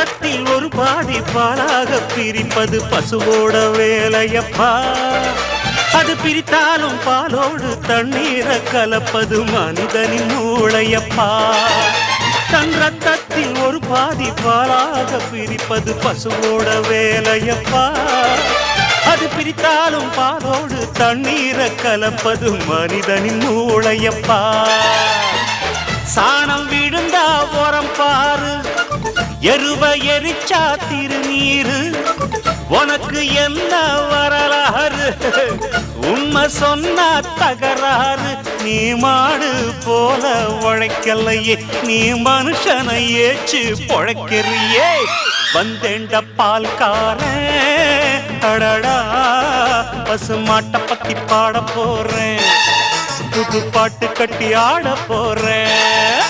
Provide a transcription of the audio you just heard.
தட்டில் ஒரு பாதி பாலாக பிரிப்பது பசுவோட வேலையப்பா. அது பிரித்தாலும் பாலோடு தண்ணீரை கலப்பது மனிதனின் மூளையப்பா. தன் ரத்தத்தில் ஒரு பாதி பாலாக பிரிப்பது பசுவோட வேலையப்பா. அது பிரித்தாலும் பாலோடு தண்ணீரை கலப்பது மனிதனின் மூளையப்பா. சாணம் விழுந்தா உரம் பாரு எருவ எரிச்சா திருநீரு. உனக்கு என்ன வரலாறு? உண்மை சொன்னா தகராறு. நீ மாடு போல உழைக்கலையே நீ மனுஷனை ஏச்சு பொழைக்கிறியே. வந்தேண்ட பால்காரன் அடடா பசு மாட்டை பத்தி பாட போறேன். புது பாட்டு கட்டி ஆட போறேன்.